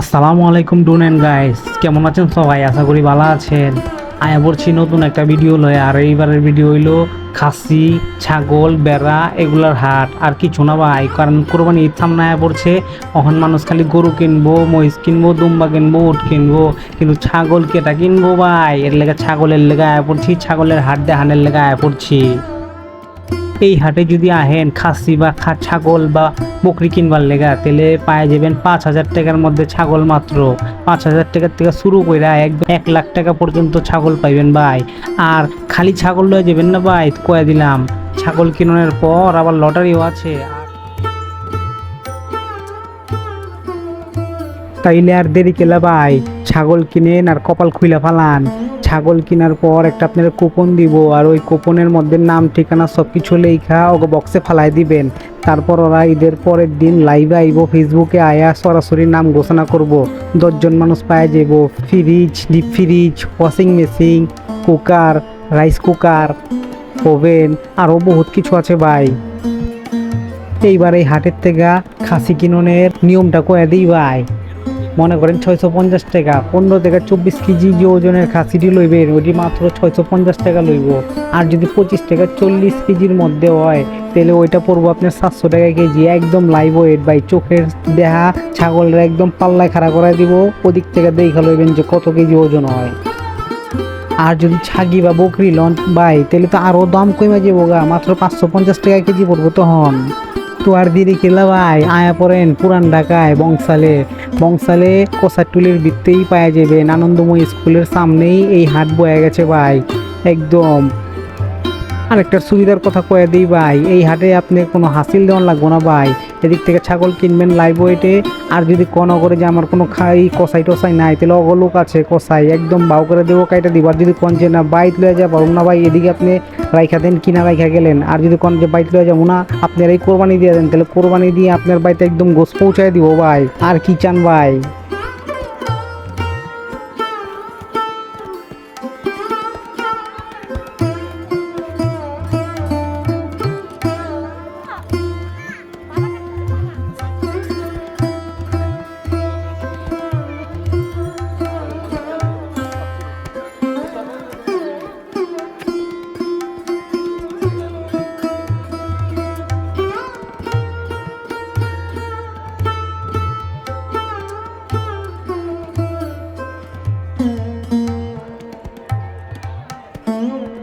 আসসালামু আলাইকুম Dune and guys, কেমন আছেন সবাই? আশা করি ভালো আছেন। আয়া পড়ছি নতুন একটা ভিডিও লয়, আর এইবারের ভিডিও হইল খাসি, ছাগল, বেড়া, এগুলার হাট। আর কিছু না ভাই, কারণ কোরবানি ঈদ সামনে আয়া পড়ছে। তখন মানুষ খালি গরু কিনবো, মহিষ কিনবো, দুম্বা কিনবো, উট কিনবো, কিন্তু ছাগল কেটা কিনবো ভাই? এর লেগে ছাগলের লেগে আয়া পড়ছি, ছাগলের হাট দেখানের লেগে আয়া পড়ছি। এই হাটে যদি আহেন খাসি বা ছাগল বা বকরি কিনবার লেগা, তাহলে পায়ে যাবেন পাঁচ হাজার টাকার মধ্যে ছাগল মাত্র। পাঁচ হাজার টাকার থেকে শুরু করে একদম এক লাখ টাকা পর্যন্ত ছাগল পাইবেন ভাই। আর খালি ছাগল লয়ে যাবেন না ভাই, কয়ে দিলাম। ছাগল কিনানোর পর আবার লটারিও আছে। তাইলে আর দেরি কেলা ভাই, ছাগল কিনেন আর কপাল খুইলা ফালান। ছাগল কেনার পর একটা আপনার কুপন দিব আর ওই কুপনের মধ্যে নাম, ঠিকানা সব কিছু লেখা ওকে বক্সে ফালাই দিবেন। তারপর ওরা ঈদের পরের দিন লাইভে আইব ফেসবুকে আয়া সরাসরি নাম ঘোষণা করব। দশজন মানুষ পায়ে যাব fridge deep fridge washing machine cooker rice cooker oven আরও বহুত কিছু আছে ভাই। এইবার এই হাটের থেকে খাসি কিননের নিয়মটা কয়ে দিই ভাই। মনে করেন ছয়শো পঞ্চাশ টাকা, পনেরো থেকে চব্বিশ কেজি যে ওজনের খাসিটি লইবেন ওটি মাত্র ছয়শো পঞ্চাশ টাকা লইব। আর যদি পঁচিশ থেকে চল্লিশ কেজির মধ্যে হয়, তাহলে ওইটা পড়ব আপনার সাতশো টাকা কেজি, একদম লাইভ ওয়েট বাই চোখের দেহা ছাগলের একদম পাল্লায় খাড়া করে দিব। ওদিক থেকে দেখা লইবেন যে কত কেজি ওজন হয়। আর যদি ছাগি বা বকরি লন বাই তাহলে তো আরও দাম কমে যাব গা। মাত্র পাঁচশো পঞ্চাশ টাকা কেজি পড়ব তখন। তো আর দিদি কেলা ভাই, আয়া পড়েন পুরান ঢাকায়, বংশালে। বংশালে কোসাটুলির বৃত্তেই পাওয়া যাবেন, আনন্দময় স্কুলের সামনেই এই হাট বয়ে গেছে ভাই, একদম। আরেকটা সুবিধার কথা কয়ে দিই ভাই, এই হাটে আপনি কোনো হাসিল দেওয়ান লাগবো না ভাই। এদিক থেকে ছাগল কিনবেন লাইভ ওয়েটে আর যদি কোনো করে যে আমার কোনো খাই কষাই টসাই নাই, তাহলে অগলোক আছে কষাই একদম বাউ করে দেবো, কাইটা দিবার যদি কোন যে না বাইক লয়ে যা পারুন না ভাই, এদিকে আপনি রাইখা দেন কিনা রাইখা গেলেন? আর যদি কোন যে বাইতে লয়ে যাব না আপনার এই কোরবানি দিয়ে দেন, তাহলে কোরবানি দিয়ে আপনার বাড়িতে একদম গোস পৌঁছায় দিব ভাই। আর কি চান ভাই? Música